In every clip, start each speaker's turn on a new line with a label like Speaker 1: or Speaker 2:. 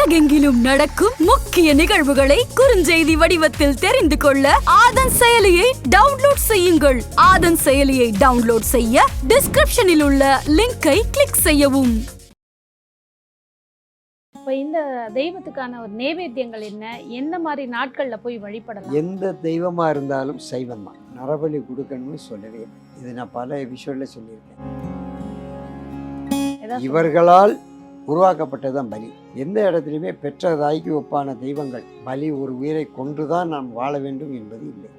Speaker 1: உலகெங்கிலும் நடக்கும் முக்கிய நிகழ்வுகளை குறுஞ்செய்தி வடிவத்தில் தெரிந்து கொள்ள ஆதன் செயலியை டவுன்லோட் செய்யுங்கள். ஆதன் செயலியை டவுன்லோட் செய்ய டிஸ்கிரிப்ஷனில் உள்ள லிங்கை கிளிக் செய்யவும்.
Speaker 2: இப்போ இந்த தெய்வத்துக்கான ஒரு நேவேத்தியங்கள் என்ன? எந்த மாதிரி நாட்கள்ல போய் வழிபடலாம்?
Speaker 3: எந்த தெய்வமாக இருந்தாலும் சைவம் தான் நரபலி கொடுக்கணும்னு சொல்லவே. இது நான் பல விஷயங்களில் சொல்லியிருக்கேன். இவர்களால் உருவாக்கப்பட்டதுதான் பலி. எந்த இடத்துலையுமே பெற்ற தாய்க்கு ஒப்பான தெய்வங்கள். பலி ஒரு உயிரை கொன்றுதான் நாம் வாழ வேண்டும் என்பது இல்லை.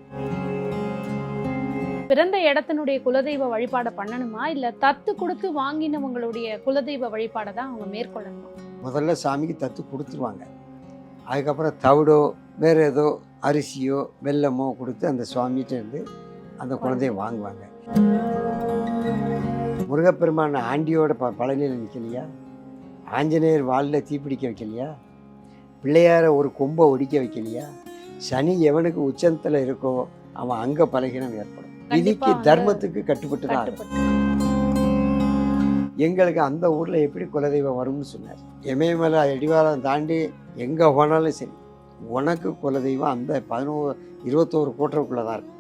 Speaker 2: பிறந்த இடத்தினுடைய குலதெய்வ வழிபாடை பண்ணணுமா? இல்ல தத்து கொடுத்து வாங்கினவங்களுடைய குலதெய்வ வழிபாடை தான் அவங்க மேற்கொள்ளணுமா?
Speaker 3: முதல்ல சாமிக்கு தத்து கொடுத்துருவாங்க. அதுக்கப்புறம் தவிடோ வேறு ஏதோ அரிசியோ வெல்லமோ கொடுத்து அந்த சுவாமிகிட்ட இருந்து அந்த குழந்தைய வாங்குவாங்க. முருகப்பெருமான் ஆண்டியோட ப பழனியில் நிற்கலையா ஆஞ்சநேயர் வாலில் தீப்பிடிக்க வைக்கலையா? பிள்ளையார ஒரு கொம்பை ஒடிக்க வைக்கலையா? சனி எவனுக்கு உச்சத்தில் இருக்கோ அவன் அங்கே பலகீனம் ஏற்படும். விதிக்கு தர்மத்துக்கு கட்டுப்பட்டு. தான் எங்களுக்கு அந்த ஊரில் எப்படி குலதெய்வம் வரும்னு சொன்னார். எமயமலை அடிவாரம் தாண்டி எங்கே போனாலும் சரி உனக்கு குலதெய்வம் அந்த பதினோரு இருபத்தோரு கூட்டருக்குள்ளே தான் இருக்கு.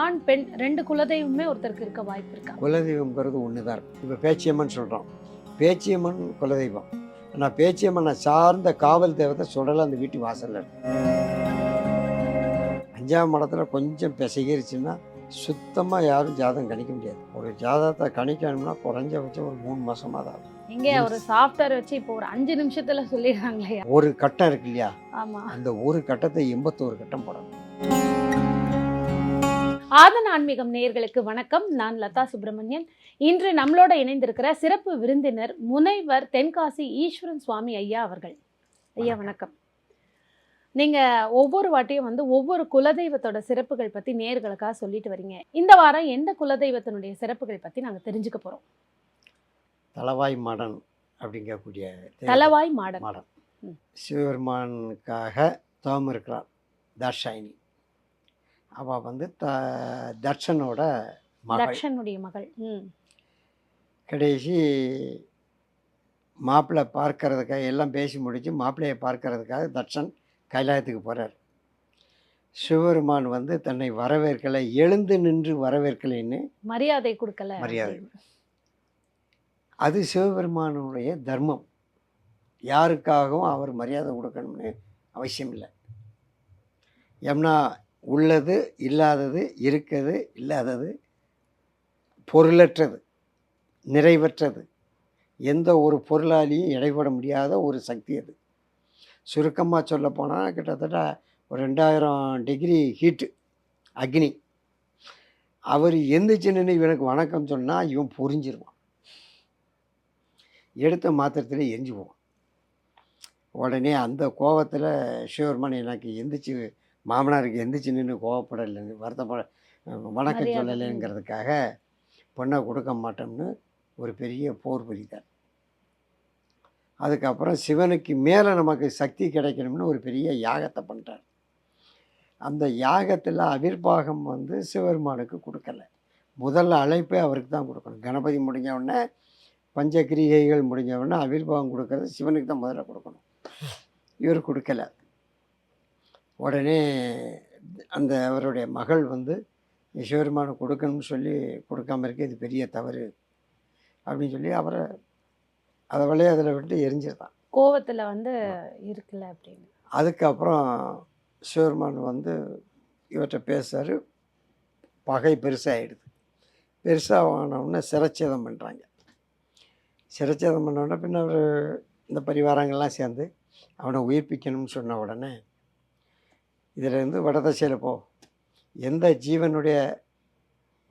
Speaker 2: ஆண் பெண் ரெண்டு குலதெய்வமே ஒருத்தருக்கு இருக்க வாய்ப்பு இருக்கா?
Speaker 3: குலதெய்வம்ங்கிறது ஒன்று தான் இருக்கும் இப்போ பேச்சியம்மன் சொல்கிறோம் பேச்சியம்மன் குலதெய்வம். ஆனால் பேச்சியம்மனை சார்ந்த காவல் தேவதை சுடலை அந்த வீட்டு வாசலில் அஞ்சாம் மடத்துல கொஞ்சம் பிசகிருச்சுன்னா சுத்தமாக யாரும் ஜாதகம் கணிக்க முடியாது. ஒரு ஜாதகத்தை கணிக்கணும்னா குறைஞ்சபட்சம் ஒரு மூணு மாசமா தான் ஆகும்.
Speaker 2: எங்க ஒரு சாஃப்ட்வேர் வச்சு இப்போ ஒரு அஞ்சு நிமிஷத்துல சொல்லிடுறாங்களே.
Speaker 3: ஒரு கட்டம் இருக்கு இல்லையா?
Speaker 2: ஆமா.
Speaker 3: அந்த ஒரு கட்டத்தை எண்பத்தோரு கட்டம் போடணும்.
Speaker 2: ஆதன் ஆன்மீகம் நேயர்களுக்கு வணக்கம். நான் லதா சுப்பிரமணியன். இன்று நம்மளோட இணைந்திருக்கிற சிறப்பு விருந்தினர் முனைவர் தென்காசி ஈஸ்வரன் சுவாமி ஐயா அவர்கள். ஐயா வணக்கம். நீங்க ஒவ்வொரு வாட்டியும் வந்து ஒவ்வொரு குலதெய்வத்தோட சிறப்புகள் பத்தி நேயர்களுக்காக சொல்லிட்டு வரீங்க. இந்த வாரம் எந்த குலதெய்வத்தினுடைய சிறப்புகள் பத்தி நாங்க தெரிஞ்சுக்க போறோம்?
Speaker 3: தலவாய் மடன் அப்படிங்கக்கூடிய.
Speaker 2: தலவாய் மாடன்.
Speaker 3: மடம்
Speaker 2: ம்.
Speaker 3: சிவபெருமானுக்காக தவம் இருக்கிறார். தாட்சாயினி. அவள் வந்து த தர்ஷனோட மகள்.
Speaker 2: தக்ஷனுடைய மகள்.
Speaker 3: கடைசி மாப்பிள்ளை பார்க்கறதுக்காக எல்லாம் பேசி முடிச்சு மாப்பிள்ளையை பார்க்கறதுக்காக தட்சன் கைலாயத்துக்கு போகிறார் சிவபெருமான் வந்து தன்னை வரவேற்கலை எழுந்து நின்று வரவேற்கலைன்னு
Speaker 2: மரியாதை கொடுக்கல.
Speaker 3: மரியாதை. அது சிவபெருமானுடைய தர்மம். யாருக்காகவும் அவர் மரியாதை கொடுக்கணும்னு அவசியம் இல்லை ஏம்னா உள்ளது இல்லாதது இருக்கிறது இல்லாதது பொருளற்றது நிறைவற்றது. எந்த ஒரு பொருளாலையும் இடைபட முடியாத ஒரு சக்தி அது. சுருக்கமாக சொல்லப்போனால் கிட்டத்தட்ட ஒரு ரெண்டாயிரம் டிகிரி ஹீட்டு அக்னி. அவர் எந்திரிச்சின்னு இவனுக்கு வணக்கம் சொன்னால் இவன் புரிஞ்சிருவான். எடுத்த மாத்திரத்தில் எரிஞ்சு போவான் உடனே அந்த கோவத்தில் சிவபெருமான் எனக்கு எந்திரிச்சு மாமனாருக்கு எந்திரிச்சு நின்று கோவப்படலைன்னு வருத்தப்பட வணக்கம். சொல்லலைங்கிறதுக்காக பொண்ணை கொடுக்க மாட்டோம்னு ஒரு பெரிய போர் புரித்தார் அதுக்கப்புறம் சிவனுக்கு மேலே நமக்கு சக்தி கிடைக்கணும்னு ஒரு பெரிய யாகத்தை பண்ணிட்டார் அந்த யாகத்தில் அவிர்வாகம் வந்து சிவபெருமானுக்கு கொடுக்கல. முதல்ல அழைப்பே அவருக்கு தான் கொடுக்கணும். கணபதி முடிஞ்ச உடனே பஞ்சகிரிகைகள் முடிஞ்ச உடனே அவிர்வாகம் கொடுக்கறது சிவனுக்கு தான் முதல்ல கொடுக்கணும். இவர் கொடுக்கல. உடனே அந்த அவருடைய மகள் வந்து சிவபெருமானை கொடுக்கணும்னு சொல்லி கொடுக்காம இருக்க இது பெரிய தவறு. அப்படின்னு சொல்லி அவரை அதை வழியே அதில் விட்டு எரிஞ்சிருந்தான்.
Speaker 2: கோவத்துல வந்து இருக்குல்ல அப்படின்னு.
Speaker 3: அதுக்கப்புறம் சிவபெருமான் வந்து இவர்கிட்ட பேசுறாரு. பகை பெருசாகிடுது பெருசாக உடனே சிரச்சேதம் பண்ணுறாங்க சிரச்சேதம் பண்ண உடனே பின்ன அவர் இந்த பரிவாரங்கள்லாம் சேர்ந்து அவனை உயிர்ப்பிக்கணும்னு சொன்ன உடனே இதில் இருந்து வடதிசையில் போ. எந்த ஜீவனுடைய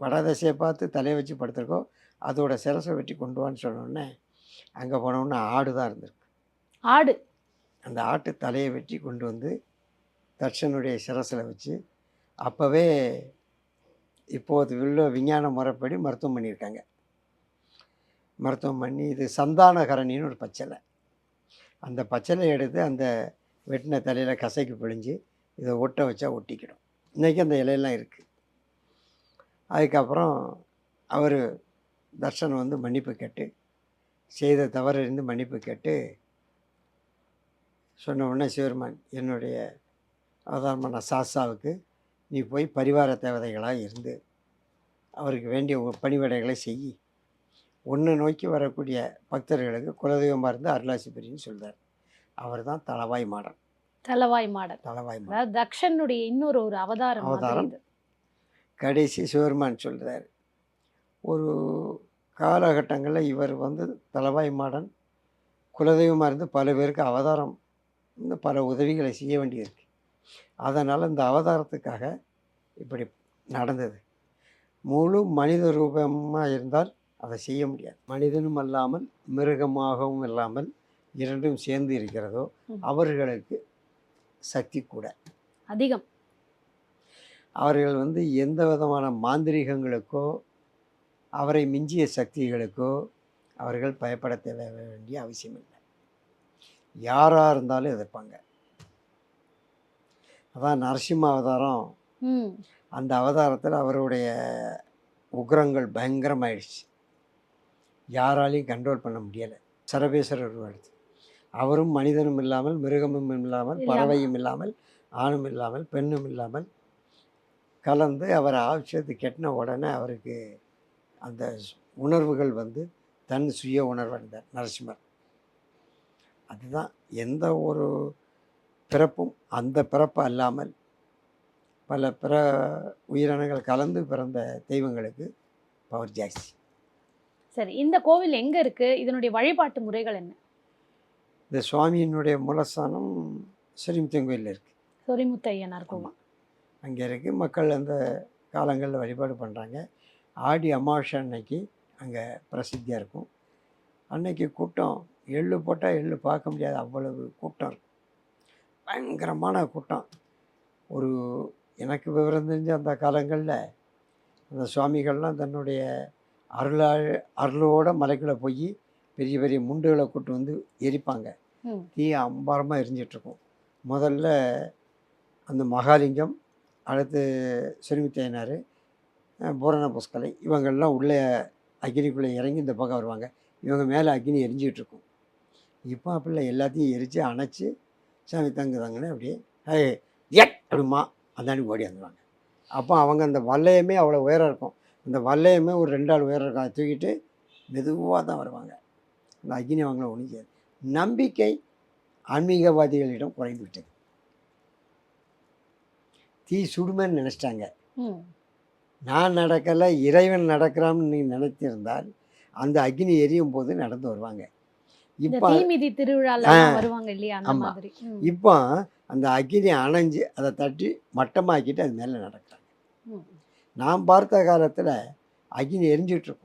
Speaker 3: வடதிசையை பார்த்து தலையை வச்சு படுத்திருக்கோ அதோட சிரசை வெட்டி கொண்டு வான்னு சொன்ன உடனே அங்கே போனோடனே ஆடு தான் இருந்திருக்கு.
Speaker 2: ஆடு.
Speaker 3: அந்த ஆட்டு தலையை வெட்டி கொண்டு வந்து தட்சனுடைய சிரசில் வச்சு அப்போவே இப்போது உள்ள விஞ்ஞான முறைப்படி மருத்துவம் பண்ணியிருக்காங்க. மருத்துவம் பண்ணி இது சந்தானகரணின்னு ஒரு பச்சலை. அந்த பச்சலை எடுத்து அந்த வெட்டின தலையில் கசைக்கு பிழிஞ்சு இதை ஒட்ட வச்சா ஒட்டிக்கிடும். இன்றைக்கி அந்த இலையெல்லாம் இருக்குது அதுக்கப்புறம் அவர் தர்ஷன் வந்து மன்னிப்பு கேட்டு செய்த தவறு இருந்து மன்னிப்பு கேட்டு சொன்ன உடனே சிவருமான் என்னுடைய அவதாரமான சாசாவுக்கு நீ போய் பரிவார தேவதைகளாக இருந்து அவருக்கு வேண்டிய பணிவிடைகளை செய் ஒன்று நோக்கி வரக்கூடிய பக்தர்களுக்கு குலதெய்வமாக இருந்து அருளாசி பிரின்னு சொல்கிறார் அவர் தான் தளவாய் மாடன்.
Speaker 2: தலவாய் மாடன்
Speaker 3: தளவாய் மாடன்
Speaker 2: அதாவது தக்ஷனுடைய இன்னொரு ஒரு அவதாரம்
Speaker 3: அவதாரம். கடைசி சிவருமான் சொல்கிறார் ஒரு காலகட்டங்களில் இவர் வந்து தலவாய் மாடன் குலதெய்வமாக இருந்து பல பேருக்கு அவதாரம் இந்த பல உதவிகளை செய்ய வேண்டியிருக்கு. அதனால் இந்த அவதாரத்துக்காக இப்படி நடந்தது. முழு மனித ரூபமாக இருந்தால் அதை செய்ய முடியாது. மனிதனும் அல்லாமல் மிருகமாகவும் இல்லாமல் இரண்டும் சேர்ந்து இருக்கிறதோ. அவர்களுக்கு சக்தி கூட.
Speaker 2: அதிகம்.
Speaker 3: அவர்கள் வந்து எந்த விதமான மாந்திரீகங்களுக்கோ அவரை மிஞ்சிய சக்திகளுக்கோ அவர்கள் பயப்பட தேவை வேண்டிய அவசியம் இல்லை. யாராக இருந்தாலும் எதிர்ப்பாங்க. அதான் நரசிம்ம அவதாரம். அந்த அவதாரத்தில் அவருடைய உக்ரங்கள் பயங்கரமாயிடுச்சு. யாராலையும் கண்ட்ரோல் பண்ண முடியலை. சரபேஸ்வரர் உருவாடுச்சு அவரும் மனிதனும் இல்லாமல் மிருகமும் இல்லாமல்
Speaker 2: இல்லாம.
Speaker 3: பறவையும் இல்லாமல் ஆணும் இல்லாமல் பெண்ணும் இல்லாமல் கலந்து அவர் ஆட்சியத்து கெட்டின உடனே அவருக்கு அந்த உணர்வுகள் வந்து தன் சுய உணர்வடைந்தார் நரசிம்மர். அதுதான் எந்த ஒரு பிறப்பும் அந்த பிறப்பு அல்லாமல் பல பிற உயிரினங்கள் கலந்து பிறந்த தெய்வங்களுக்கு பவர் ஜாஸ்தி.
Speaker 2: சரி இந்த கோவில் எங்க இருக்கு? இதனுடைய வழிபாட்டு முறைகள் என்ன?
Speaker 3: இந்த சுவாமியினுடைய மூலஸ்தானம் ஸ்ரீமுத்தங்கோயிலில் இருக்குது
Speaker 2: சொரிமுத்து ஐயனார் கோவில்.
Speaker 3: அங்கே இருக்குது மக்கள் அந்த காலங்களில் வழிபாடு பண்ணுறாங்க ஆடி அமாவாசை அன்னைக்கு அங்கே பிரசித்தியாக இருக்கும். அன்னைக்கு கூட்டம் எள்ளு போட்டால் எள்ளு பார்க்க முடியாது. அவ்வளவு கூட்டம் இருக்கும். பயங்கரமான கூட்டம். ஒரு எனக்கு விவரம் தெரிஞ்ச அந்த காலங்களில் அந்த சுவாமிகள்லாம் தன்னுடைய அருளா அருளோட மலைக்குள்ளே போய் பெரிய பெரிய முண்டுகளை கூட்டு வந்து எரிப்பாங்க. தீ அம்பாரமாக எரிஞ்சிட்ருக்கும். முதல்ல அந்த மகாலிங்கம் அடுத்து சுரிமுத்தையனார் பூரண புஷ்கலை இவங்கெல்லாம் உள்ளே அக்னிக்குள்ளே இறங்கி இந்த பக்கம் வருவாங்க. இவங்க மேலே அக்னி எரிஞ்சிட்டு இருக்கும் இப்போ அப்படிலாம் எல்லாத்தையும் எரித்து அணைச்சி சாமி தங்கு தங்குன்னு அப்படியே ஏய் எட் அப்படிமா அந்தாண்டி ஓடி வந்துடுவாங்க அப்போ அவங்க அந்த வல்லையமே அவ்வளோ உயரம் இருக்கும். அந்த வல்லையமே ஒரு ரெண்டு ஆள் உயரம் இருக்கும். அதை தூக்கிட்டு மெதுவாக தான் வருவாங்க. அந்த அக்னி அவங்கள ஒழிக்காது நம்பிக்கை ஆன்மீகவாதிகளிடம் குறைந்து விட்டது தீ சுடுமேன்னு நினச்சிட்டாங்க. நான் நடக்கலை இறைவன் நடக்கிறான்னு நீ நினைத்திருந்தால் அந்த அக்னி எரியும் போது நடந்து வருவாங்க.
Speaker 2: இந்த
Speaker 3: இப்போ
Speaker 2: தீமிதி. வருவாங்க இல்லையா.
Speaker 3: இப்போ அந்த அக்னி அணைஞ்சு அதை தட்டி மட்டமாக்கிட்டு அது மேலே நடக்கிறாங்க. நான் பார்த்த காலத்தில் அக்னி எரிஞ்சிட்டு இருக்கும்.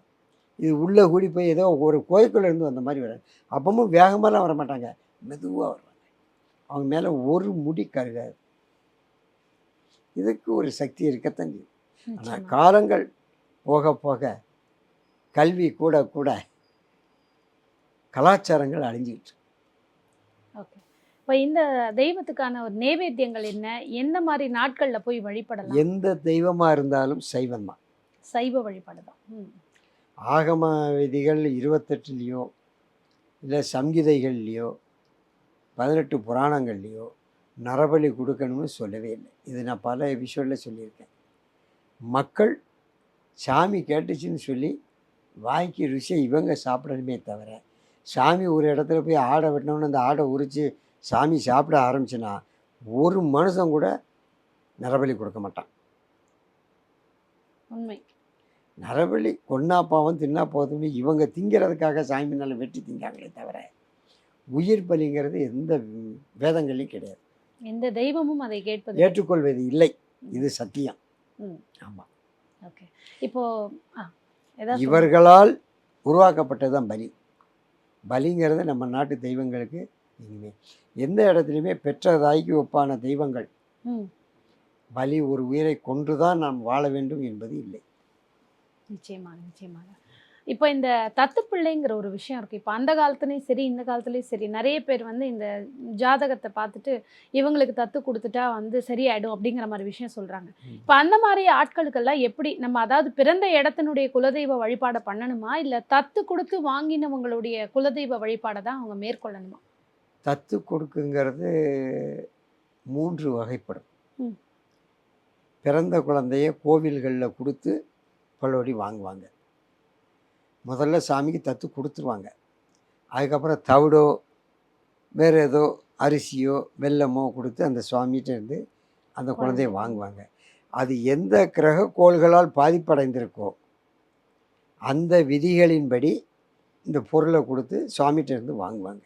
Speaker 3: இது உள்ளே கூடி போய் ஏதோ ஒரு கோயிலுக்குள்ள இருந்து வந்த மாதிரி வராது. அப்பவும் வேகமாலாம் வர மாட்டாங்க மெதுவாக வருவாங்க. அவங்க மேலே ஒரு முடி கருகாது. இதுக்கு ஒரு சக்தி இருக்கத்தான் செய்யும். ஆனால். காலங்கள் போக போக கல்வி கூட கூட கலாச்சாரங்கள் அழிஞ்சிக்கிட்டு.
Speaker 2: ஓகே. இப்போ இந்த தெய்வத்துக்கான ஒரு நேவேத்தியங்கள் என்ன? எந்த மாதிரி நாட்கள்ல போய் வழிபடலாம்?
Speaker 3: எந்த தெய்வமாக இருந்தாலும் சைவம்தான்.
Speaker 2: சைவ வழிபாடு தான்.
Speaker 3: ஆகம விதிகள் இருபத்தெட்டுலேயோ இல்லை சங்கீதைகள்லேயோ பதினெட்டு புராணங்கள்லையோ நரபலி கொடுக்கணும்னு சொல்லவே இல்லை. இது நான் பல எபிசோடில் சொல்லியிருக்கேன். மக்கள் சாமி கேட்டுச்சுன்னு சொல்லி வாய்க்கு ருசியை இவங்க சாப்பிடணுமே தவிர சாமி ஒரு இடத்துல போய் ஆடை வெட்டினோன்னு அந்த ஆடை உரித்து சாமி சாப்பிட ஆரம்பிச்சுன்னா ஒரு மனுஷன் கூட நரபலி கொடுக்க மாட்டான்.
Speaker 2: உண்மை.
Speaker 3: நரபலி கொன்னா பாவம் தின்னா போதும்னு இவங்க திங்கிறதுக்காக சாமி மேலே வெட்டி திங்காங்களே தவிர உயிர் பலிங்கிறது எந்த வேதங்கள்லையும் கிடையாது.
Speaker 2: எந்த தெய்வமும் அதை கேட்பது
Speaker 3: ஏற்றுக்கொள்வது இல்லை. இது சத்தியம். ஆமாம்
Speaker 2: ஓகே. இப்போ.
Speaker 3: இவர்களால் உருவாக்கப்பட்டது தான் பலி. பலிங்கிறது நம்ம நாட்டு தெய்வங்களுக்கு இனிமே எந்த இடத்துலையுமே பெற்ற தாய்க்கு ஒப்பான தெய்வங்கள். பலி ஒரு உயிரை கொன்றுதான் நாம் வாழ வேண்டும் என்பது இல்லை.
Speaker 2: நிச்சயமாக நிச்சயமாக. இப்போ இந்த தத்துப்பிள்ளைங்கிற ஒரு விஷயம் இருக்கு. இப்போ அந்த காலத்துலேயும் சரி இந்த காலத்துலேயும் சரி. நிறைய பேர் வந்து இந்த ஜாதகத்தை பார்த்துட்டு இவங்களுக்கு தத்து கொடுத்துட்டா வந்து சரியாயிடும் அப்படிங்கிற மாதிரி விஷயம் சொல்றாங்க.
Speaker 3: ம்.
Speaker 2: இப்போ அந்த மாதிரி ஆட்களுக்கெல்லாம் எப்படி நம்ம அதாவது பிறந்த இடத்தினுடைய குலதெய்வ வழிபாடை பண்ணணுமா? இல்லை தத்து கொடுத்து வாங்கினவங்களுடைய குலதெய்வ வழிபாடை தான் அவங்க மேற்கொள்ளணுமா?
Speaker 3: தத்து கொடுக்குங்கிறது மூன்று வகைப்படும். பிறந்த குழந்தைய கோவில்களில் கொடுத்து பல்லோடி வாங்குவாங்க. முதல்ல சாமிக்கு தத்து கொடுத்துருவாங்க. அதுக்கப்புறம் தவிடோ வேறு ஏதோ அரிசியோ வெல்லமோ கொடுத்து அந்த சுவாமிகிட்ட இருந்து அந்த குழந்தைய
Speaker 2: குழந்தை.
Speaker 3: வாங்குவாங்க. அது எந்த கிரக கோள்களால் பாதிப்படைந்திருக்கோ அந்த விதிகளின்படி இந்த பொருளை கொடுத்து சுவாமிகிட்ட இருந்து வாங்குவாங்க.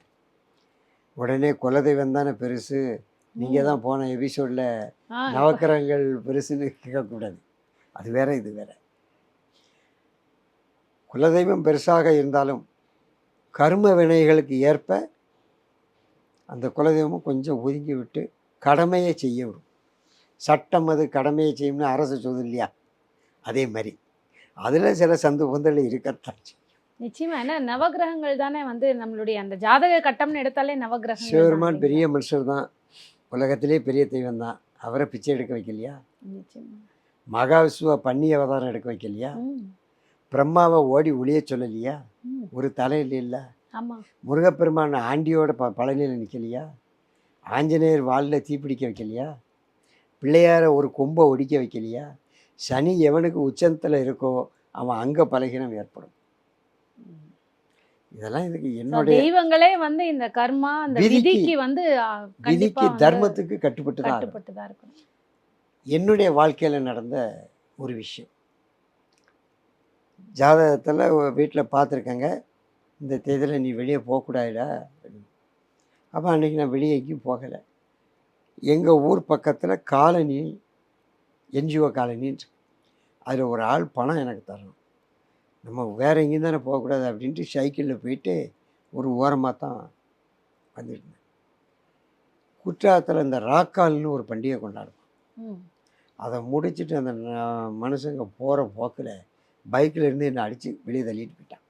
Speaker 3: உடனே குலதெய்வம் தானே பெருசு. நீங்கள் தான் போன எபிசோடில் நவக்கிரகங்கள் பெருசுன்னு கேட்கக்கூடாது. அது வேற இது வேற. குலதெய்வம் பெருசாக இருந்தாலும் கர்ம வினைகளுக்கு ஏற்ப அந்த குலதெய்வமும் கொஞ்சம் ஒதுங்கி விட்டு கடமையை செய்ய விடும். சட்டம் அது கடமையை செய்யும்னு அரசு சொல்லுது இல்லையா? அதே மாதிரி. அதில் சில சந்து பொந்தல் இருக்கத்தான் செய்யும்.
Speaker 2: நிச்சயமா. ஏன்னா நவகிரகங்கள் தானே வந்து நம்மளுடைய அந்த ஜாதக கட்டம்னு எடுத்தாலே நவகிரகங்கள்
Speaker 3: சிவபெருமான் பெரிய மனுஷர் தான். உலகத்திலே பெரிய தெய்வம் தான். அவரை பிச்சை எடுக்க வைக்கலையா?
Speaker 2: நிச்சயமா.
Speaker 3: மகாவிஷ்ணுவை பண்ணி அவதாரம் எடுக்க வைக்கலையா? பிரம்மாவை ஓடி ஒளிய சொல்லலையா? ஒரு தலையில் இல்லை.
Speaker 2: ஆமா.
Speaker 3: முருகப்பெருமான் ஆண்டியோட ப பழனியில் நிற்கலையா ஆஞ்சநேயர் வாளில் தீப்பிடிக்க வைக்கலையா? பிள்ளையார ஒரு கொம்பை ஒடிக்க வைக்கலையா? சனி எவனுக்கு உச்சத்தில் இருக்கோ அவன் அங்கே பலகீனம் ஏற்படும். இதெல்லாம் இதுக்கு என்னுடைய
Speaker 2: தெய்வங்களே வந்து இந்த கர்மா அந்த
Speaker 3: விதிக்கு-
Speaker 2: வந்து
Speaker 3: விதிக்கு தர்மத்துக்கு கட்டுப்பட்டு தான் ஆகணும்.
Speaker 2: கட்டுப்பட்டு தான் இருக்கணும்.
Speaker 3: என்னுடைய வாழ்க்கையில் நடந்த ஒரு விஷயம். ஜாதகத்தில் வீட்டில் பார்த்துருக்கேங்க இந்த தேதியில் நீ வெளியே போகக்கூடாதுடா அப்போ அன்றைக்கி நான் வெளியே எங்கேயும் போகலை. எங்கள் ஊர் பக்கத்தில் காலனி என்ஜிஓ காலனின்னு அதில் ஒரு ஆள் பணம் எனக்கு தரணும். நம்ம வேறு எங்கேயும் தானே போகக்கூடாது அப்படின்ட்டு சைக்கிளில் போயிட்டு ஒரு ஓரமாக தான் வந்துருந்தேன். குற்றாலத்தில் இந்த ராக்கால்னு ஒரு பண்டிகை கொண்டாடுவோம் அதை முடிச்சிட்டு அந்த மனுஷங்க போகிற போக்கில் பைக்கில் இருந்து என்னை அடித்து வெளியே தள்ளிட்டு போயிட்டான்.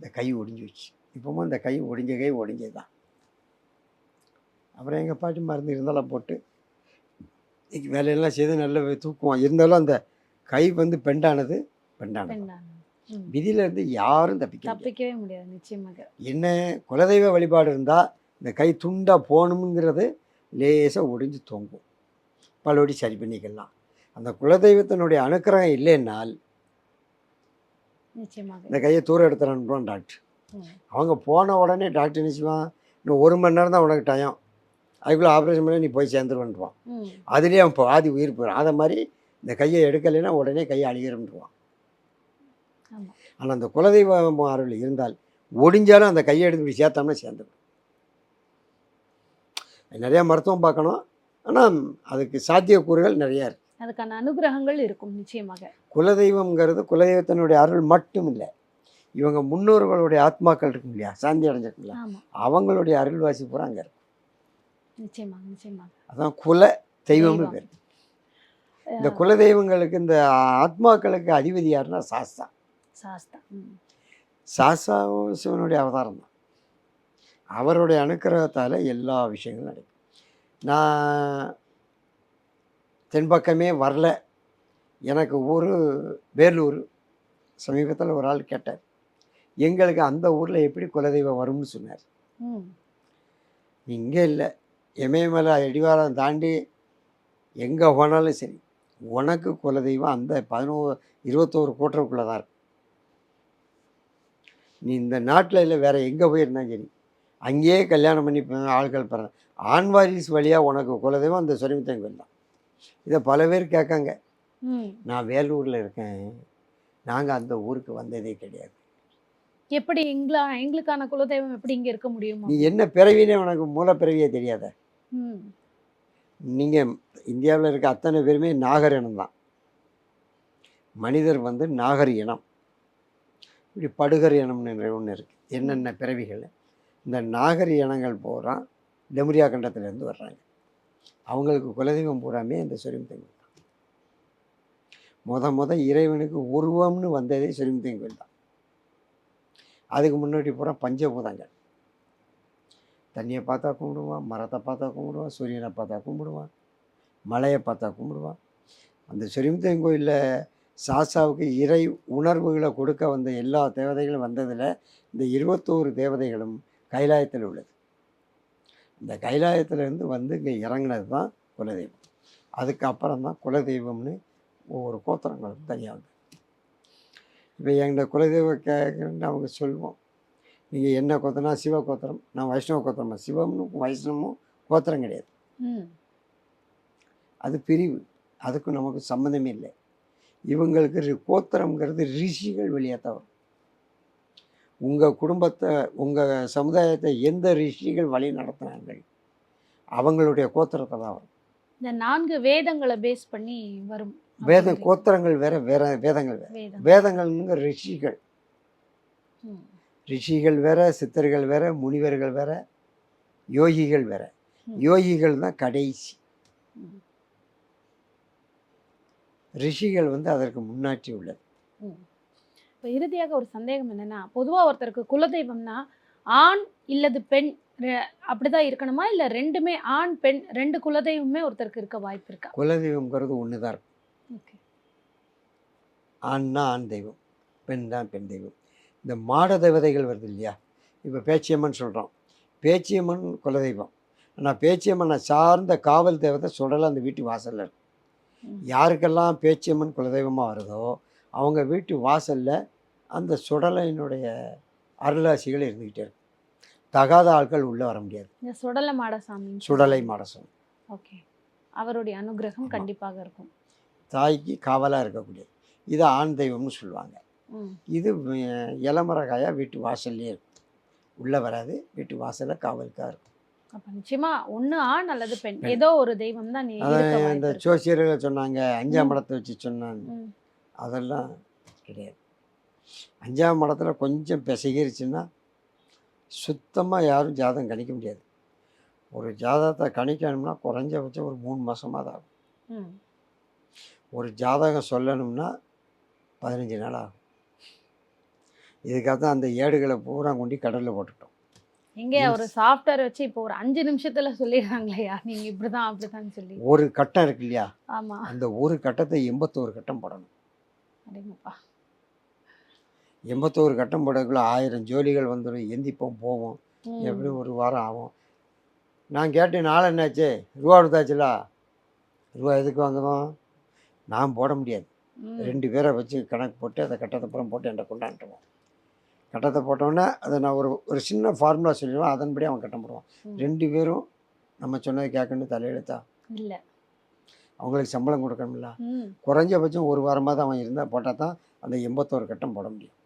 Speaker 3: இந்த கை ஒடிஞ்சு வச்சு இப்போவும் இந்த கை ஒடிஞ்ச கை ஒடிஞ்சது தான். அப்புறம் எங்கள் பாட்டி மருந்து இருந்தாலும் போட்டு வேலையெல்லாம் செய்து நல்ல தூக்குவோம் இருந்தாலும் அந்த கை வந்து பெண்டானது பெண்டானது
Speaker 2: பெண்ணான. ம்,
Speaker 3: விதியில இருந்து யாரும் தப்பிக்க.
Speaker 2: தப்பிக்கவே முடியாது நிச்சயமாக.
Speaker 3: என்ன குலதெய்வ வழிபாடு இருந்தால் இந்த கை துண்டாக போகணுங்கிறது லேசாக ஒடிஞ்சு தொங்கும். பலபடி சரி பண்ணிக்கலாம். அந்த குலதெய்வத்தினுடைய அனுக்கிரகம் இல்லைன்னால்
Speaker 2: நிச்சயமாக.
Speaker 3: இந்த கையை தூரம் எடுத்துறான்றான் டாக்டர். அவங்க போன உடனே டாக்டர் நினச்சிவான் இன்னும் ஒரு மணி நேரம் தான் உனக்கு டைம் அதுக்குள்ளே ஆப்ரேஷன் பண்ணி நீ போய் சேர்ந்துருவான்றான். அதுலேயே அவன் பாதி உயிர் போயிடும். அதை மாதிரி இந்த கையை எடுக்கலைன்னா உடனே கையை அழிகிறன்றான். ஆனால் அந்த குலதெய்வ அருள் இருந்தால் ஒடிஞ்சாலும் அந்த கையை எடுத்து இப்படி சேர்த்தோம்னா சேர்ந்துடும். நிறையா மருத்துவம் பார்க்கணும். ஆனால் அதுக்கு சாத்தியக்கூறுகள் நிறையா இருக்கு.
Speaker 2: அதுக்கான அனுகிரகங்கள் இருக்கும் நிச்சயமாக.
Speaker 3: குலதெய்வம்ங்கிறது குலதெய்வத்தினுடைய அருள் மட்டும் இல்லை இவங்க முன்னோர்களுடைய ஆத்மாக்கள் இருக்கும் இல்லையா? சாந்தி அடைஞ்சிருக்குல்ல
Speaker 2: ஆமா.
Speaker 3: அவங்களுடைய அருள்வாசி பூரா அங்கே இருக்கும்
Speaker 2: நிச்சயமாக நிச்சயமாக.
Speaker 3: அதான் குல தெய்வம்னு
Speaker 2: தெய்வம்.
Speaker 3: பேர். இந்த குல தெய்வங்களுக்கு இந்த ஆத்மாக்களுக்கு அதிபதி யாருன்னா சாஸ்தா.
Speaker 2: சாஸ்தா.
Speaker 3: சாஸ்தாவும் சிவனுடைய அவதாரம் தான். அவருடைய அனுக்கிரகத்தால் எல்லா விஷயங்களும் நடக்கும். நான் தென்பக்கமே வரல. எனக்கு ஊர் வேலூர். சமீபத்தில் ஒரு ஆள் கேட்டார். எங்களுக்கு அந்த ஊரில் எப்படி குலதெய்வம் வரும்னு சொன்னார். இங்கே இல்லை. எமயமலை அடிவாரம் தாண்டி எங்கே போனாலும் சரி உனக்கு குலதெய்வம் அந்த பதினோ இருபத்தோரு கூட்டருக்குள்ளே தான் இருக்கு. நீ இந்த நாட்டில் இல்லை வேறு எங்கே போயிருந்தாலும் சரி. அங்கேயே கல்யாணம் பண்ணி ஆட்கள் பிறந்த ஆண் வாரிசு வழியாக உனக்கு குலதெய்வம் அந்த சொரிமுத்தன் கோயில் தான் இதை பல பேர் கேட்காங்க. நான் வேலூரில் இருக்கேன். நாங்கள் அந்த ஊருக்கு வந்ததே கிடையாது.
Speaker 2: எப்படி எங்களா எங்களுக்கான குலதெய்வம் எப்படி இங்க இருக்க முடியுமா?
Speaker 3: நீ என்ன பிறவினே உனக்கு மூலப்பிறவியே தெரியாத.
Speaker 2: ம்,
Speaker 3: நீங்கள் இந்தியாவில் இருக்க அத்தனை பேருமே நாகர் இனம் தான். மனிதர் வந்து நாகர் இனம். இப்படி படுகர் இனம்னு ஒன்று இருக்குது என்னென்ன பிறவிகள்? இந்த நாகர் இனங்கள் பூரா டெமுரியா கண்டத்துலேருந்து வர்றாங்க. அவங்களுக்கு குலதெய்வம் பூராமே இந்த சொரிமுத்தன் கோயில் தான். முத முத இறைவனுக்கு உருவம்னு வந்ததே சொரிமுத்தன் கோயில் தான். அதுக்கு முன்னாடி பூரா பஞ்சபூதங்கள். தண்ணியை பார்த்தா கும்பிடுவான் மரத்தை பார்த்தா கும்பிடுவான் சூரியனை பார்த்தா கும்பிடுவான் மலையை பார்த்தா கும்பிடுவான் அந்த சொரிமுத்தன் கோயிலில் சாசாவுக்கு இறை உணர்வுகளை கொடுக்க வந்த எல்லா தேவதைகளும் வந்ததில் இந்த இருபத்தோரு தேவதைகளும் கைலாயத்தில் உள்ளது. இந்த கைலாயத்துலேருந்து வந்து இங்கே இறங்குனது தான் குலதெய்வம். அதுக்கப்புறம் தான் குலதெய்வம்னு ஒவ்வொரு கோத்திரங்களுக்கும் தனியாக இப்போ எங்கள் குலதெய்வம் கேட்குறேன்னு அவங்க சொல்லுவோம் நீங்கள் என்ன கோத்திரம்னா சிவ கோத்திரம் நான் வைஷ்ணவ கோத்திரமா சிவம்னு வைஷ்ணவமும் கோத்திரம் கிடையாது. அது பிரிவு அதுக்கும் நமக்கு சம்மந்தமே இல்லை. இவங்களுக்கு கோத்திரம்ங்கிறது ரிஷிகள் வழியாக தான் வரும். உங்கள் குடும்பத்தை உங்கள் சமுதாயத்தை எந்த ரிஷிகள் வழி நடத்தினார்கள்? அவங்களுடைய கோத்திரத்தை தான் வரும்.
Speaker 2: இந்த நான்கு வேதங்களை பேஸ் பண்ணி வரும்.
Speaker 3: வேத கோத்திரங்கள் வேற வேற வேதங்கள் வேற.
Speaker 2: வேதம்.
Speaker 3: வேதங்கள்ங்கிற ரிஷிகள். ரிஷிகள் வேற சித்தர்கள் வேற முனிவர்கள் வேற யோகிகள் வேற. யோகிகள் தான் கடைசி. ரிஷிகள் வந்து அதற்கு முன்னாடி உள்ளது.
Speaker 2: இப்போ இறுதியாக ஒரு சந்தேகம் என்னன்னா பொதுவா ஒருத்தருக்கு குலதெய்வம்னா ஆண் இல்லது பெண் அப்படிதான் இருக்கணுமா? இல்ல ரெண்டுமே ஆண் பெண் ரெண்டு குலதெய்வமே ஒருத்தருக்கு இருக்க வாய்ப்பு இருக்கா?
Speaker 3: குலதெய்வம்ங்கிறது ஒன்று தான் இருக்கும்
Speaker 2: ஓகே.
Speaker 3: ஆண்னா ஆண் தெய்வம் பெண் தான் பெண் தெய்வம். இந்த மாட தேவதைகள் வருது இல்லையா? இப்போ பேச்சியம்மன் சொல்கிறோம் பேச்சியம்மன் குலதெய்வம். ஆனால் பேச்சியம்மனை சார்ந்த காவல் தேவதை சுடலை அந்த வீட்டு வாசலில் இருக்கும். யாருக்கெல்லாம் பேச்சியம்மன் குலதெய்வமாக வருதோ அவங்க வீட்டு வாசலில் அந்த சுடலையினுடைய அருளாசிகள் இருந்துக்கிட்டே இருக்கும் தகாத ஆட்கள் உள்ளே வர முடியாது
Speaker 2: இந்த சுடல மாடசாமி
Speaker 3: சுடலை மாடசம்
Speaker 2: ஓகே அவருடைய அனுகிரகம். கண்டிப்பாக இருக்கும்
Speaker 3: தாய்க்கு காவலாக இருக்கக்கூடியது இது ஆண் தெய்வம்னு சொல்லுவாங்க. இது அஹ், இளமரகாயா வீட்டு வாசல்லே இருக்கும் உள்ளே வராது வீட்டு வாசலில் காவலுக்காக இருக்கும்
Speaker 2: அப்ப நிச்சயமா ஒண்ணு ஆண் அல்லது பெண். ஏதோ ஒரு தெய்வம் தான்
Speaker 3: இந்த. ஜோசியர்கள் சொன்னாங்க அஞ்சாம்
Speaker 2: ம்.
Speaker 3: மடத்தை வச்சு சொன்னாங்க. அதெல்லாம் கிடையாது. அஞ்சாம் மடத்தில் கொஞ்சம் பிசகிருச்சுன்னா சுத்தமாக யாரும் ஜாதகம் கணிக்க முடியாது. ஒரு ஜாதகத்தை கணிக்கணும்னா குறைஞ்சபட்சம் ஒரு மூணு மாதமாக தான் ஆகும். ஒரு ஜாதகம் சொல்லணும்னா பதினஞ்சு நாள் ஆகும். இதுக்காக தான் அந்த ஏடுகளை பூரா கொண்டு கடலில் போட்டுட்டோம்
Speaker 2: எங்க ஒரு சாஃப்ட்வேர் வச்சு இப்போ ஒரு அஞ்சு நிமிஷத்துல சொல்லிடுறாங்களேயா நீங்க இப்படிதான் அப்படிதான் சொல்லி.
Speaker 3: ஒரு கட்டம் இருக்கு இல்லையா?
Speaker 2: ஆமா.
Speaker 3: அந்த ஒரு கட்டத்தை எண்பத்தோரு கட்டம் போடணும்.
Speaker 2: அடேங்கப்பா.
Speaker 3: எண்பத்தோரு கட்டம் போடக்குள்ள ஆயிரம் ஜோலிகள் வந்துடும் எந்திப்போம் போவோம்.
Speaker 2: ம்.
Speaker 3: எப்படி ஒரு வாரம் ஆகும். நான் கேட்டேன் நாள் என்னாச்சு? ரூபா கொடுத்தாச்சுல? ரூபா எதுக்கு வாங்குவோம் நான் போட முடியாது. ரெண்டு பேரை வச்சு கணக்கு போட்டு அதை கட்டத்தை புறம் போட்டு என்கிட்ட கொண்டாண்டுருவோம் கட்டத்தை போட்டோன்னே அதை நான் ஒரு ஒரு சின்ன ஃபார்முலா சொல்லிடுவேன். அதன்படி அவன் கட்டம் போடுவான். ரெண்டு பேரும் நம்ம சொன்னதை கேட்கணும் தலையெழுத்தா?
Speaker 2: இல்ல.
Speaker 3: அவங்களுக்கு சம்பளம் கொடுக்கணும்ல. குறைஞ்சபட்சம் ஒரு வாரமாக தான் அவன் இருந்தால் போட்டால் தான் அந்த எண்பத்தோரு கட்டம் போட முடியும்.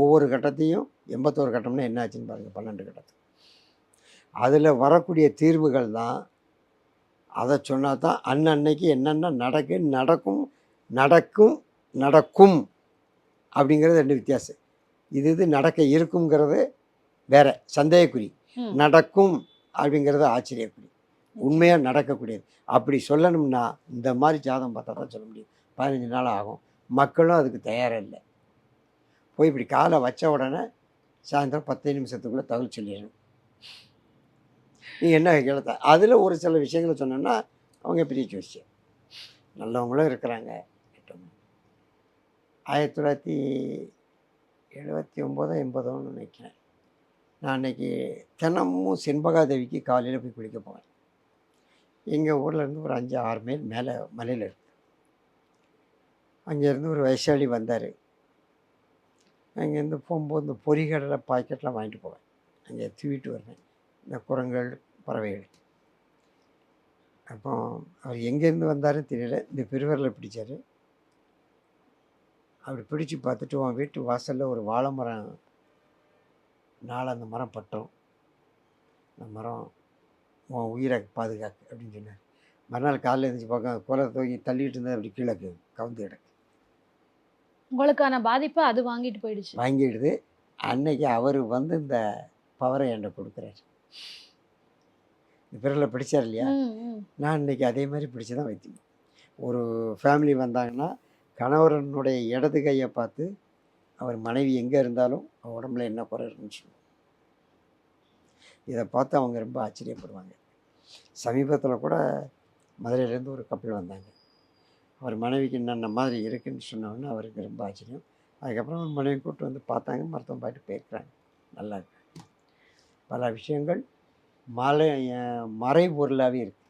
Speaker 3: ஒவ்வொரு கட்டத்தையும் எண்பத்தோரு கட்டம்னா என்ன ஆச்சுன்னு பாருங்கள் பன்னெண்டு கட்டத்து. அதில் வரக்கூடிய தீர்வுகள் தான் அதை சொன்னா தான் அன்னன்னைக்கு என்னென்ன நடக்கு நடக்கும் நடக்கும் நடக்கும் அப்படிங்கிறது ரெண்டு வித்தியாசம். இது இது நடக்க இருக்குங்கிறது வேற சந்தேகக்குறி. நடக்கும் அப்படிங்கிறது ஆச்சரியக்குறி. உண்மையாக நடக்கக்கூடியது. அப்படி சொல்லணும்னா இந்த மாதிரி ஜாதகம் பார்த்தா தான் சொல்ல முடியும். பதினஞ்சு நாள் ஆகும். மக்களும் அதுக்கு தயாராக இல்லை. போய் இப்படி காலை வச்ச உடனே சாயந்தரம் பத்து நிமிஷத்துக்குள்ளே தகவல் சொல்லிடணும். நீ என்ன கேள்த்த அதில் ஒரு சில விஷயங்களை சொன்னோன்னா அவங்க பெரிய ஜோசியம் நல்லவங்களும் இருக்கிறாங்க. ஆயிரத்தி தொள்ளாயிரத்தி எழுபத்தி ஒம்போதோ எண்பதோன்னு நினைக்கிறேன். நான் அன்னைக்கு தினமும் செண்பகாதேவிக்கு காலையில் போய் குளிக்க போவேன். எங்கள் ஊர்லேருந்து ஒரு அஞ்சு ஆறு மைல் மேலே மலையில் இருக்கு. அங்கேருந்து ஒரு வயசாளி வந்தார். அங்கேருந்து போகும்போது இந்த பொறிகடலை பாக்கெட்லாம் வாங்கிட்டு போவேன். அங்கே தூவிட்டு வருவேன். இந்த குரங்கள் பறவைகள். அப்போ அவர் எங்கேருந்து வந்தாருன்னு தெரியல. இந்த பெருவரில் பிடிச்சார். அப்படி பிடிச்சு பார்த்துட்டு உன் வீட்டு வாசலில் ஒரு வாழை மரம் நாலு அந்த மரம் பட்டோம். அந்த மரம் உன் உயிரை பாதுகாக்கு அப்படின்னு சொன்னார். மறுநாள் காலையில் எழுந்திரிச்சு பார்க்க குலை தூக்கி தள்ளிட்டு இருந்தால் அப்படி கீழே கவுந்து கிடக்கு.
Speaker 2: உங்களுக்கான பாதிப்பை அது வாங்கிட்டு போயிடுச்சு.
Speaker 3: வாங்கிடுது. அன்னைக்கு அவர் வந்து இந்த பவரை என்கிட்ட கொடுக்குறாரு. இந்த பிறரில் பிடிச்சார் இல்லையா. நான் இன்னைக்கு அதே மாதிரி பிடிச்சி தான் வைத்தியம் ஒரு ஃபேமிலி வந்தாங்கன்னா கணவரனுடைய இடது கையை பார்த்து அவர் மனைவி எங்கே இருந்தாலும் உடம்புல என்ன குறை சொல்லுவோம் இதை பார்த்து அவங்க ரொம்ப ஆச்சரியப்படுவாங்க. சமீபத்தில் கூட மதுரையிலேருந்து ஒரு கப்பல் வந்தாங்க. அவர் மனைவிக்கு என்னென்ன மாதிரி இருக்குன்னு சொன்னோன்னே அவருக்கு ரொம்ப ஆச்சரியம். அதுக்கப்புறம் அவர் மனைவி கூப்பிட்டு வந்து பார்த்தாங்க. மருத்துவம் பாட்டு போயிருக்கிறாங்க நல்லா இருக்கு. பல விஷயங்கள் மலை மறை பொருளாகவே இருக்குது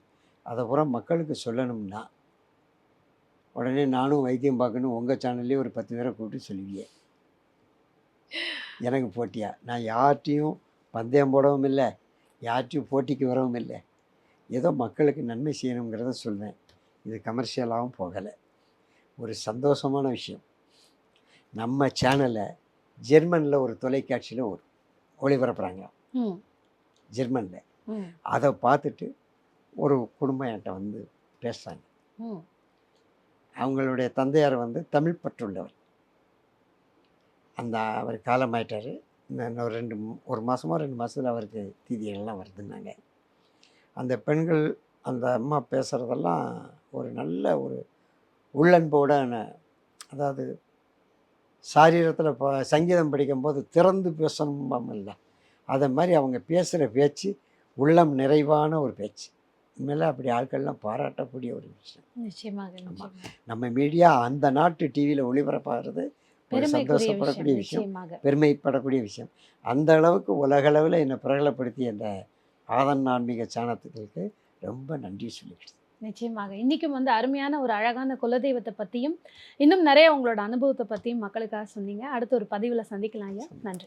Speaker 3: அதை பூரா மக்களுக்கு சொல்லணும்னா உடனே நானும் வைத்தியம் பார்க்கணும். உங்கள் சேனல்லே ஒரு பத்து பேரை கூப்பிட்டு சொல்லுவியே. எனக்கு போட்டியா? நான் யார்கிட்டையும் பந்தயம் போடவும் இல்லை. யார்கிட்டையும் போட்டிக்கு வரவும் இல்லை. ஏதோ மக்களுக்கு நன்மை செய்யணுங்கிறத சொல்வேன் இது கமர்ஷியலாகவும் போகலை. ஒரு சந்தோஷமான விஷயம். நம்ம சேனலை ஜெர்மனில் ஒரு தொலைக்காட்சியில் ஒரு ஒளிபரப்புகிறாங்க ஜெர்மனில். அதை பார்த்துட்டு ஒரு குடும்பம் என்கிட்ட வந்து பேசுகிறாங்க அவங்களுடைய தந்தையார் வந்து தமிழ் பற்றுள்ளவர். அந்த அவர் காலமாயிட்டார். இன்னும் ஒரு ரெண்டு ஒரு மாதமோ ரெண்டு மாதத்தில் அவருக்கு தீதிகள்லாம் வருதுன்னாங்க. அந்த பெண்கள் அந்த அம்மா பேசுகிறதெல்லாம் ஒரு நல்ல ஒரு உள்ளன்போட அதாவது சாரீரத்தில் இப்போ சங்கீதம் படிக்கும்போது திறந்து பேசணும் இல்லை. அதை மாதிரி அவங்க பேசுகிற பேச்சு உள்ளம் நிறைவான ஒரு பேச்சு. உண்மையில அப்படி ஆட்கள்லாம் பாராட்டக்கூடிய ஒரு விஷயம்.
Speaker 2: நிச்சயமாக
Speaker 3: ஆமா.
Speaker 2: நிச்சயமாக.
Speaker 3: நம்ம மீடியா அந்த நாட்டு டிவியில் ஒளிபரப்பாகிறது ஒரு சந்தோஷப்படக்கூடிய
Speaker 2: விஷயம்
Speaker 3: பெருமைப்படக்கூடிய விஷயம். அந்த அளவுக்கு உலகளவில் என்னை பிரகலப்படுத்திய அந்த ஆதன் ஆன்மீக சேனத்துகளுக்கு ரொம்ப நன்றி சொல்லிக்கிறேன்.
Speaker 2: நிச்சயமாக. இன்னைக்கும் வந்து அருமையான ஒரு அழகான குலதெய்வத்தை பத்தியும் இன்னும் நிறைய உங்களோட அனுபவத்தை பத்தியும் மக்களுக்காக சொன்னீங்க. அடுத்த ஒரு பதிவுல சந்திக்கலாம் ஐயா. நன்றி.